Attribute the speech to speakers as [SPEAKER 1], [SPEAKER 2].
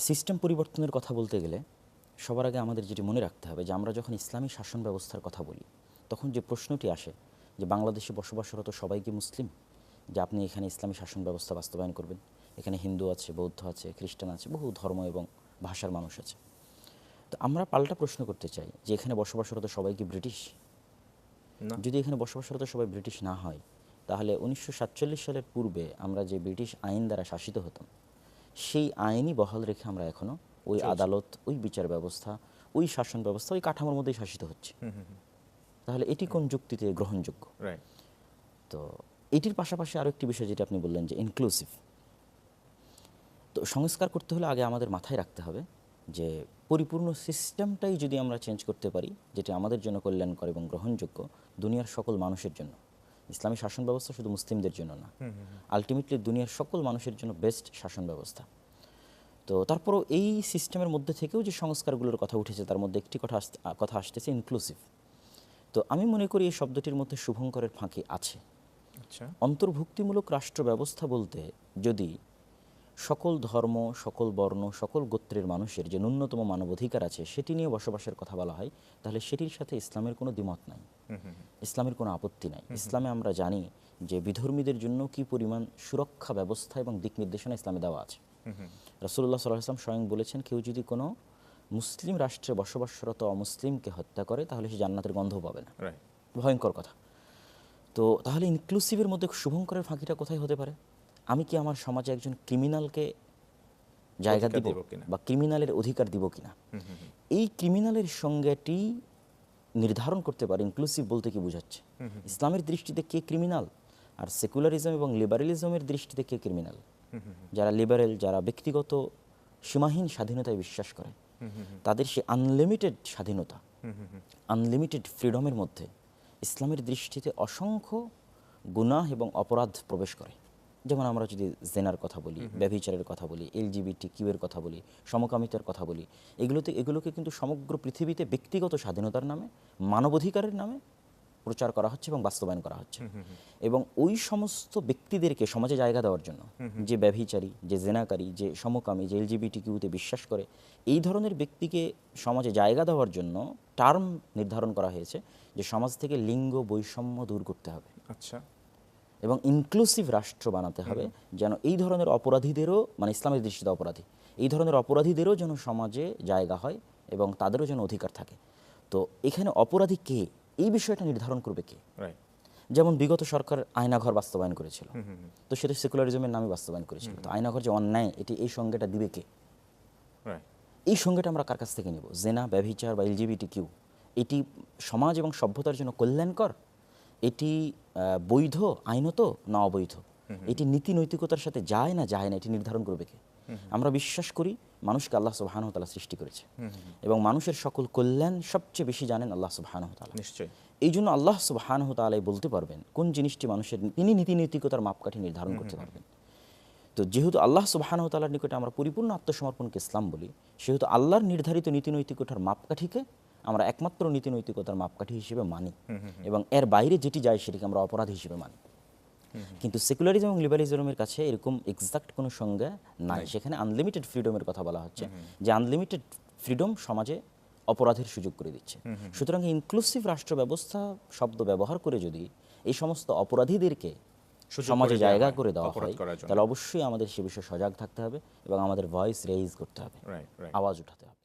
[SPEAKER 1] System পরিবর্তনের কথা বলতে গেলে সবার আগে আমাদের যেটি মনে রাখতে হবে যে আমরা যখন ইসলামী শাসন ব্যবস্থার কথা বলি তখন যে প্রশ্নটি আসে যে বাংলাদেশে বসবাসরত সবাই কি মুসলিম? যে আপনি এখানে ইসলামী শাসন ব্যবস্থা বাস্তবায়ন করবেন? এখানে হিন্দু আছে বৌদ্ধ আছে খ্রিস্টান আছে বহু ধর্ম এবং ভাষার মানুষ আছে। তো আমরা পাল্টা প্রশ্ন করতে চাই যে এখানে বসবাসরত সবাই কি ব্রিটিশ? যদি এখানে বসবাসরত সবাই ব্রিটিশ না হয় তাহলে উনিশশো সাতচল্লিশ সালের পূর্বে আমরা যে ব্রিটিশ আইন দ্বারা শাসিত হতাম সেই আইনই বহাল রেখে আমরা এখনও ওই আদালত ওই বিচার ব্যবস্থা ওই শাসন ব্যবস্থা ওই কাঠামোর মধ্যেই শাসিত হচ্ছে। তাহলে এটি কোন যুক্তিতে গ্রহণযোগ্য? তো এটির পাশাপাশি আরও একটি বিষয় যেটা আপনি বললেন যে ইনক্লুসিভ তো সংস্কার করতে হলে আগে আমাদের মাথায় রাখতে হবে যে পরিপূর্ণ সিস্টেমটাই যদি আমরা চেঞ্জ করতে পারি যেটি আমাদের জন্য কল্যাণকর এবং গ্রহণযোগ্য দুনিয়ার সকল মানুষের জন্য ইসলামী শাসন ব্যবস্থা শুধু মুসলিমদের জন্য না। আলটিমেটলি দুনিয়ার সকল মানুষের জন্য বেস্ট শাসন ব্যবস্থা। তো তারপরও এই সিস্টেমের মধ্যে থেকেও যে সংস্কারগুলোর কথা উঠেছে তার মধ্যে একটি কথা কথা আসতেছে ইনক্লুসিভ তো আমি মনে করি এই শব্দটির মধ্যে শুভঙ্করের ফাঁকি আছে।
[SPEAKER 2] আচ্ছা।
[SPEAKER 1] অন্তর্ভুক্তিমূলক রাষ্ট্র ব্যবস্থা বলতে যদি সকল ধর্ম সকল বর্ণ সকল গোত্রের মানুষের যে ন্যূনতম মানবাধিকার আছে সেটি নিয়ে বসবাসের কথা বলা হয় তাহলে সেটির সাথে ইসলামের কোনো দ্বিমত নাই। ইসলামের কোনো আপত্তি নাই। ইসলামে আমরা জানি যে বিধর্মীদের জন্য কি পরিমাণ সুরক্ষা ব্যবস্থা এবং দিক নির্দেশনা ইসলামে দেওয়া আছে। রাসুল্লাহ সাল্লাহ ইসলাম স্বয়ং বলেছেন কেউ যদি কোনো মুসলিম রাষ্ট্রে বসবাসরত অমুসলিমকে হত্যা করে তাহলে সে জান্নাতের গন্ধ পাবে না। ভয়ঙ্কর কথা। তো তাহলে ইনক্লুসিভের মধ্যে শুভঙ্করের ফাঁকিটা কোথায় হতে পারে? আমি কি আমার সমাজে একজন ক্রিমিনালকে জায়গা দিব বা ক্রিমিনালের অধিকার দিব কিনা? এই ক্রিমিনালের সংজ্ঞাটি নির্ধারণ করতে পারে ইনক্লুসিভ বলতে কি বোঝাচ্ছে? ইসলামের দৃষ্টিতে কে ক্রিমিনাল আর সেকুলারিজম এবং লিবারেলিজমের দৃষ্টিতে কে ক্রিমিনাল যারা লিবারেল যারা ব্যক্তিগত সীমাহীন স্বাধীনতায় বিশ্বাস করে তাদের সে আনলিমিটেড স্বাধীনতা আনলিমিটেড ফ্রিডমের মধ্যে ইসলামের দৃষ্টিতে অসংখ্য গুনাহ এবং অপরাধ প্রবেশ করে। যেমন আমরা যদি জেনার কথা বলি ব্যভিচারের কথা বলি এলজিবিটি কিউয়ের কথা বলি সমকামিতার কথা বলি এগুলোতে এগুলোকে কিন্তু সমগ্র পৃথিবীতে ব্যক্তিগত স্বাধীনতার নামে মানবাধিকারের নামে প্রচার করা হচ্ছে এবং বাস্তবায়ন করা হচ্ছে। এবং ওই সমস্ত ব্যক্তিদেরকে সমাজে জায়গা দেওয়ার জন্য যে ব্যভিচারী যে জেনাকারী যে সমকামী যে এলজিবিটি কিউতে বিশ্বাস করে এই ধরনের ব্যক্তিকে সমাজে জায়গা দেওয়ার জন্য টার্ম নির্ধারণ করা হয়েছে যে সমাজ থেকে লিঙ্গ বৈষম্য দূর করতে হবে।
[SPEAKER 2] আচ্ছা।
[SPEAKER 1] এবং ইনক্লুসিভ রাষ্ট্র বানাতে হবে যেন এই ধরনের অপরাধীদেরও মানে ইসলামের দৃষ্টিতে অপরাধী এই ধরনের অপরাধীদেরও যেন সমাজে জায়গা হয় এবং তাদেরও যেন অধিকার থাকে। তো এখানে অপরাধী কে? এই বিষয়টা নির্ধারণ করবে কে? যেমন বিগত সরকার আয়নাঘর বাস্তবায়ন করেছিল। তো সেটা সেকুলারিজমের নামে বাস্তবায়ন করেছিল। তো আয়নাঘর যে অন্যায় এটি এই সংজ্ঞাটা দিবে কে? এই সংজ্ঞাটা আমরা কার কাছ থেকে নেব? জেনা ব্যভিচার বা এলজিবিটি কিউ এটি সমাজ এবং সভ্যতার জন্য কল্যাণকর এটি বৈধ আইনত না অবৈধ? এটি নীতি নৈতিকতার সাথে যায় না যায় না এটি নির্ধারণ করবে কে? আমরা বিশ্বাস করি মানুষকে আল্লাহ সুবাহানতালা সৃষ্টি করেছে। এবং মানুষের সকল কল্যাণ সবচেয়ে বেশি জানেন আল্লাহ সুবাহানতালা
[SPEAKER 2] নিশ্চয়ই।
[SPEAKER 1] এই জন্য আল্লাহ সুবাহানহ তালাই বলতে পারবেন কোন জিনিসটি মানুষের তিনি নীতি নৈতিকতার মাপকাঠি নির্ধারণ করতে পারবেন। তো যেহেতু আল্লাহ সুবাহানহ তালার নিকটে আমরা পরিপূর্ণ আত্মসমর্পণকে ইসলাম বলি সেহেতু আল্লাহর নির্ধারিত নীতি নৈতিকতার মাপকাঠিকে আমরা একমাত্র নীতি নৈতিকতার মাপকাঠি হিসেবে মানি এবং এর বাইরে যেটি যায় সেটিকে আমরা অপরাধ হিসেবে মানি। কিন্তু সেকুলারিজম এবং লিবারিজমের কাছে এরকম এক্সাক্ট কোনো সংজ্ঞা নাই। সেখানে আনলিমিটেড ফ্রিডমের কথা বলা হচ্ছে যে আনলিমিটেড ফ্রিডম সমাজে অপরাধের সুযোগ করে দিচ্ছে। সুতরাং ইনক্লুসিভ রাষ্ট্র ব্যবস্থা শব্দ ব্যবহার করে যদি এই সমস্ত অপরাধীদেরকে সমাজে জায়গা করে দেওয়া হয় তাহলে অবশ্যই আমাদের সে বিষয়ে সজাগ থাকতে হবে এবং আমাদের ভয়েস রেইজ করতে হবে। আওয়াজ উঠাতে হবে।